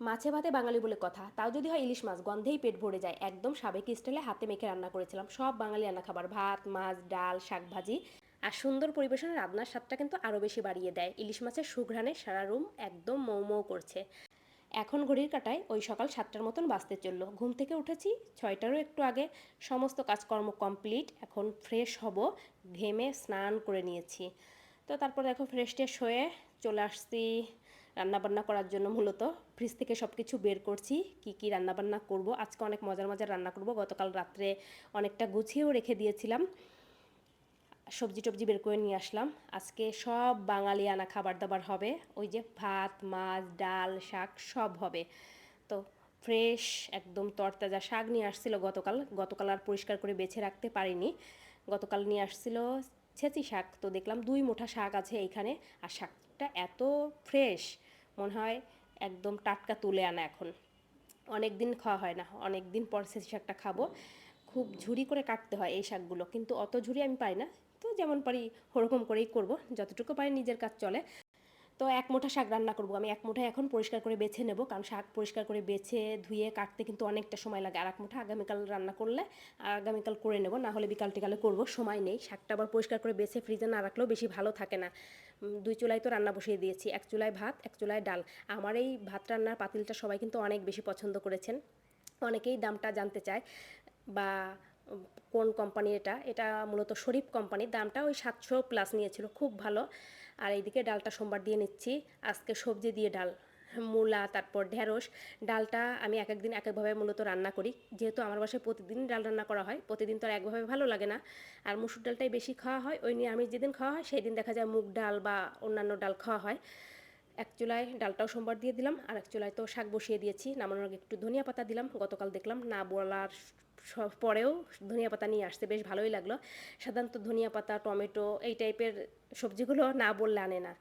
মাছে ভাতে বাঙালি বলে কথা। তাও যদি হয় ইলিশ মাছ, গন্ধেই পেট ভরে যায়। একদম সাবেকি স্টাইলে হাতে মেখে রান্না করেছিলাম। সব বাঙালি রান্না খাবার, ভাত, মাছ, ডাল, শাক ভাজি। আর সুন্দর পরিবেশনে রান্নার স্বাদটা কিন্তু আরও বেশি বাড়িয়ে দেয়। ইলিশ মাছের সুঘ্রাণে সারা রুম একদম মৌ মৌ করছে। এখন ঘড়ির কাটায় ওই সকাল সাতটার মতন বাঁচতে চলল। ঘুম থেকে উঠেছি ছয়টারও একটু আগে। সমস্ত কাজকর্ম কমপ্লিট। এখন ফ্রেশ হব, ঘেমে স্নান করে নিয়েছি। তো তারপর দেখো ফ্রেশ ট্রেশ হয়ে চলে আসছি রান্নাবান্না করার জন্য মূলত ফ্রিজ থেকে সব কিছু বের করছি, কি কি রান্নাবান্না করব। আজকে অনেক মজার মজার রান্না করব। গতকাল রাত্রে অনেকটা গুছিয়েও রেখে দিয়েছিলাম। সবজি টবজি বের করে নিয়ে আসলাম। আজকে সব বাঙালি আনা খাবার দাবার হবে। ওই যে ভাত, মাছ, ডাল, শাক সব হবে। তো ফ্রেশ একদম তরতাজা শাক নিয়ে আসছিল গতকাল। গতকাল আর পরিষ্কার করে বেছে রাখতে পারিনি। গতকাল নিয়ে আসছিল ছেঁচি শাক। তো দেখলাম দুই মুঠা শাক আছে এইখানে। আর শাকটা এত ফ্রেশ মনে হয় একদম টাটকা তুলে আনা এখন। অনেক দিন খাওয়া হয় না অনেক দিন পর সে শাকটা খাব। খুব ঝুড়ি করে কাটতে হয় এই শাকগুলো, কিন্তু অত ঝুড়ি আমি পাই না। তো যেমন পারি ওরকম করেই করব, যতটুকু পারি নিজের কাজ চলে। তো এক মুঠা শাক রান্না করব। আমি এক মুঠা এখন পরিষ্কার করে বেছে নেব, কারণ শাক পরিষ্কার করে বেছে, ধুয়ে, কাটতে কিন্তু অনেকটা সময় লাগে। আর এক মুঠা আগামীকাল রান্না করলে আগামীকাল করে নেব, না হলে বিকাল টিকালে করব, সময় নেই। শাকটা আবার পরিষ্কার করে বেছে ফ্রিজে না রাখলেও বেশি ভালো থাকে না। দুই চুলায় তো রান্না বসিয়ে দিয়েছি, এক চুলায় ভাত, এক চুলায় ডাল। আমার এই ভাত রান্নার পাতিলটা সবাই কিন্তু অনেক বেশি পছন্দ করেছেন। অনেকেই দামটা জানতে চায় বা কোন কোম্পানি এটা? এটা মূলত শরীফ কোম্পানির দামটা ওই সাতশো প্লাস নিয়েছিল, খুব ভালো। আর এইদিকে ডালটা সোমবার দিয়ে নিচ্ছি। আজকে সবজি দিয়ে ডাল, মূলা, তারপর ঢেঁড়স। ডালটা আমি এক একদিন এক একভাবে মূলত রান্না করি। যেহেতু আমার বাসায় প্রতিদিন ডাল রান্না করা হয়, প্রতিদিন তো আর একভাবে ভালো লাগে না। আর মুসুর ডালটাই বেশি খাওয়া হয়, ওই নিয়ে আমি যেদিন খাওয়া হয় সেই দিন দেখা যায় মুগ ডাল বা অন্যান্য ডাল খাওয়া হয়। এক চুলায় ডালটাও সোমবার দিয়ে দিলাম, আর এক চুলায় তো শাক বসিয়ে দিয়েছি। নামানোর আগে একটু ধনিয়া পাতা দিলাম, গতকাল দেখলাম না বলার সব পরেও ধনিয়া পাতা নিয়ে আসতে বেশ ভালোই লাগল। সাধারণত ধনিয়া পাতা, টমেটো এই টাইপের সবজিগুলো না বললে আনে না।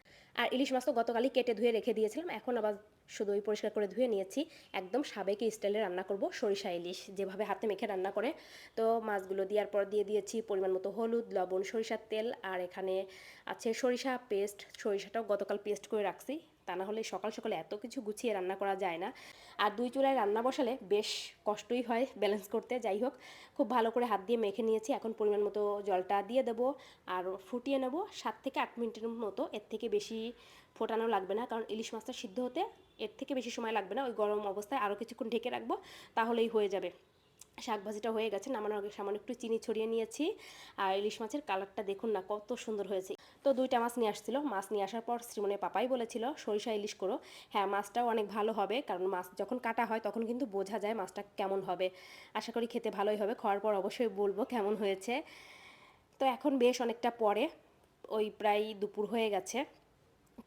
আর ইলিশ মাছ তো গতকালই কেটে ধুয়ে রেখে দিয়েছিলাম, এখন আবার শুধু ওই পরিষ্কার করে ধুয়ে নিয়েছি। একদম সাবেকি স্টাইলে রান্না করব, সরিষা ইলিশ যেভাবে হাতে মেখে রান্না করে। তো মাছগুলো দেওয়ার পর দিয়ে দিয়েছি পরিমাণ মতো হলুদ, লবণ, সরিষার তেল, আর এখানে আছে সরিষা পেস্ট। সরিষাটাও গতকাল পেস্ট করে রাখছি। তা না হলে সকাল সকালে এত কিছু গুছিয়ে রান্না করা যায় না। আর দুই চুলায় রান্না বসালে বেশ কষ্টই হয় ব্যালেন্স করতে। যাই হোক, খুব ভালো করে হাত দিয়ে মেখে নিয়েছি। এখন পরিমাণ মতো জলটা দিয়ে দেবো আর ফুটিয়ে নেব। সাত থেকে আট মিনিটের মতো এর থেকে বেশি ফোটানো লাগবে না। কারণ ইলিশ মাছটা সিদ্ধ হতে এর থেকে বেশি সময় লাগবে না। ওই গরম অবস্থায় আরও কিছুক্ষণ ঢেকে রাখব, তাহলেই হয়ে যাবে। শাক ভাজিটা হয়ে গেছে, নামানোর আগে সামান্য একটু চিনি ছড়িয়ে নিয়েছি আর ইলিশ মাছের কালারটা দেখুন না, কত সুন্দর হয়েছে। তো দুইটা মাছ নিয়ে আসছিল, মাছ নিয়ে আসার পর শ্রীমনের পাপাই বলেছিল, সরিষা ইলিশ করো। হ্যাঁ মাছটাও অনেক ভালো হবে, কারণ মাছ যখন কাটা হয় তখন কিন্তু বোঝা যায় মাছটা কেমন হবে। আশা করি খেতে ভালোই হবে, খাওয়ার পর অবশ্যই বলব কেমন হয়েছে। তো এখন বেশ অনেকটা পরে, ওই প্রায় দুপুর হয়ে গেছে।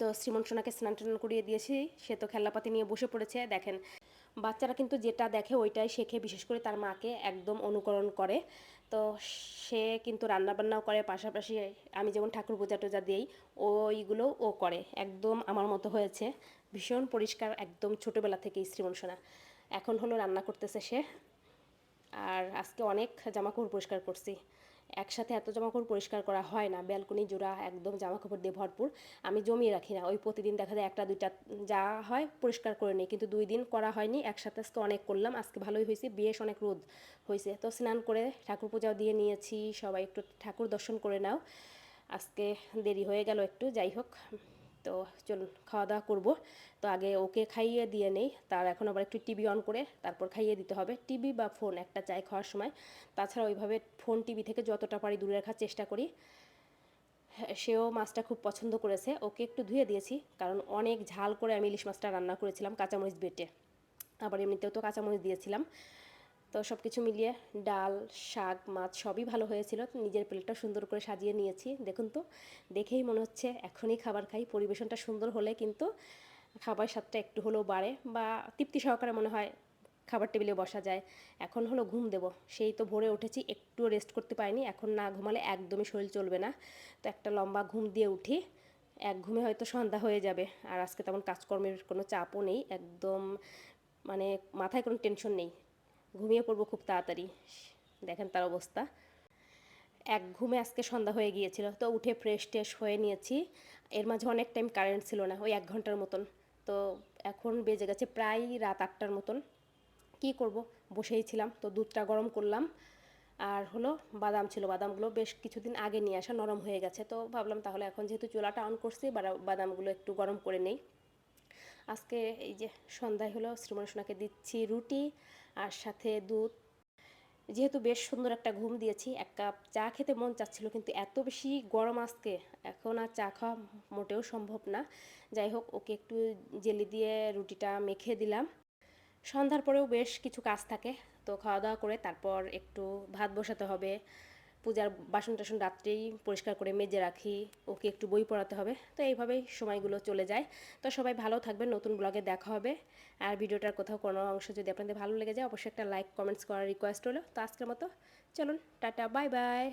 তো শ্রীমন সোনাকে স্নান টান করিয়ে দিয়েছি, সে তো খেলনাপাতি নিয়ে বসে পড়েছে, দেখেন বাচ্চারা কিন্তু যেটা দেখে ওইটাই শেখে, বিশেষ করে তার মাকে একদম অনুকরণ করে। তো সে কিন্তু রান্নাবান্নাও করে, পাশাপাশি আমি যেমন ঠাকুর পূজা টুজা দিই, ওইগুলো ও করে। একদম আমার মতো হয়েছে। ভীষণ পরিষ্কার, একদম ছোটোবেলা থেকেই শ্রীমন সোনা। এখন হলো রান্না করতেছে সে। আর আজকে অনেক জামাকাপড় পরিষ্কার করছি। একসাথে এত জামাকাপড় পরিষ্কার করা হয় না। ব্যালকনি জোড়া, একদম জামা কাপড় দিয়ে ভরপুর। আমি জমিয়ে রাখি না। ওই প্রতিদিন দেখা যায় একটা, দুইটা যা হয় পরিষ্কার করে নিই। কিন্তু দুই দিন করা হয়নি। একসাথে আজকে অনেক করলাম। আজকে ভালোই হয়েছে। বেশ অনেক রোদ হয়েছে। তো স্নান করে ঠাকুর পূজাও দিয়ে নিয়েছি। সবাই একটু ঠাকুর দর্শন করে নাও। আজকে দেরি হয়ে গেল একটু। যাই হোক। তো চলুন খাওয়া দাওয়া করব। তো আগে ওকে খাইয়ে দিয়ে নেই তার এখন আবার একটু টিভি অন করে তারপর খাইয়ে দিতে হবে। টিভি বা ফোন একটা চাই খাওয়ার সময়। তাছাড়া ওইভাবে ফোন টিভি থেকে যতটা পারি দূরে রাখার চেষ্টা করি। হ্যাঁ, সেও মাছটা খুব পছন্দ করেছে। ওকে একটু ধুয়ে দিয়েছি কারণ অনেক ঝাল করে আমি ইলিশ মাছটা রান্না করেছিলাম কাঁচামরিচ বেটে। আবার এমনিতেও তো কাঁচামরিচ দিয়েছিলাম। তো সব কিছু মিলিয়ে ডাল, শাক, মাছ সবই ভালো হয়েছিল। নিজের প্লেটটা সুন্দর করে সাজিয়ে নিয়েছি। দেখুন তো, দেখেই মনে হচ্ছে এখনই খাবার খাই। পরিবেশনটা সুন্দর হলে কিন্তু খাবার স্বাদটা একটু হলেও বাড়ে বা তৃপ্তি সহকারে মনে হয় খাবার টেবিলে বসা যায়। এখন হলো ঘুম দেব। সেই তো ভোরে উঠেছি একটু রেস্ট করতে পারিনি। এখন না ঘুমালে একদমই শরীর চলবে না। তো একটা লম্বা ঘুম দিয়ে উঠি। এক ঘুমে হয়তো সন্ধ্যা হয়ে যাবে। আর আজকে তেমন কাজকর্মের কোনো চাপও নেই। একদম মানে মাথায় কোনো টেনশন নেই। ঘুমিয়ে পড়ব খুব তাড়াতাড়ি। দেখেন তার অবস্থা। এক ঘুমে আজকে সন্ধ্যা হয়ে গিয়েছিল, তো উঠে ফ্রেশ ট্রেশ হয়ে নিয়েছি। এর মাঝে অনেক টাইম কারেন্ট ছিল না, ওই এক ঘণ্টার মতন। তো এখন বেজে গেছে প্রায় রাত আটটার মতন। কি করব? বসেই ছিলাম, তো দুধটা গরম করলাম। আর হলো বাদাম ছিল, বাদামগুলো বেশ কিছুদিন আগে নিয়ে আসা, নরম হয়ে গেছে। তো ভাবলাম তাহলে এখন যেহেতু চুলাটা অন করছি বাদা- বাদামগুলো একটু গরম করে নেই। আজকে এই যে সন্ধ্যায় হলো শ্রীমণি সোনাকে দিচ্ছি রুটি আর সাথে দুধ। যেহেতু বেশ সুন্দর একটা ঘুম দিয়েছি, এক কাপ চা খেতে মন চাচ্ছিল কিন্তু এত বেশি গরম আজকে, এখন আর চা খাওয়া মোটেও সম্ভব না। যাই হোক, ওকে একটু জেলি দিয়ে রুটিটা মেখে দিলাম। সন্ধ্যার পরেও বেশ কিছু কাজ থাকে, তো খাওয়া দাওয়া করে তারপর একটু ভাত বসাতে হবে পূজার বাসন টাসন রাত্রেই পরিষ্কার করে মেজে রাখি, ওকে একটু বই পড়াতে হবে। তো এইভাবেই সময়গুলো চলে যায়। তো সবাই ভালো থাকবেন, নতুন ব্লগে দেখা হবে। আর ভিডিওটার কোথাও কোনো অংশ যদি আপনাদের ভালো লেগে যায়, অবশ্যই একটা লাইক, কমেন্টস করার রিকোয়েস্ট হলো। তো আজকের মতো, চলুন, টাটা বাই বাই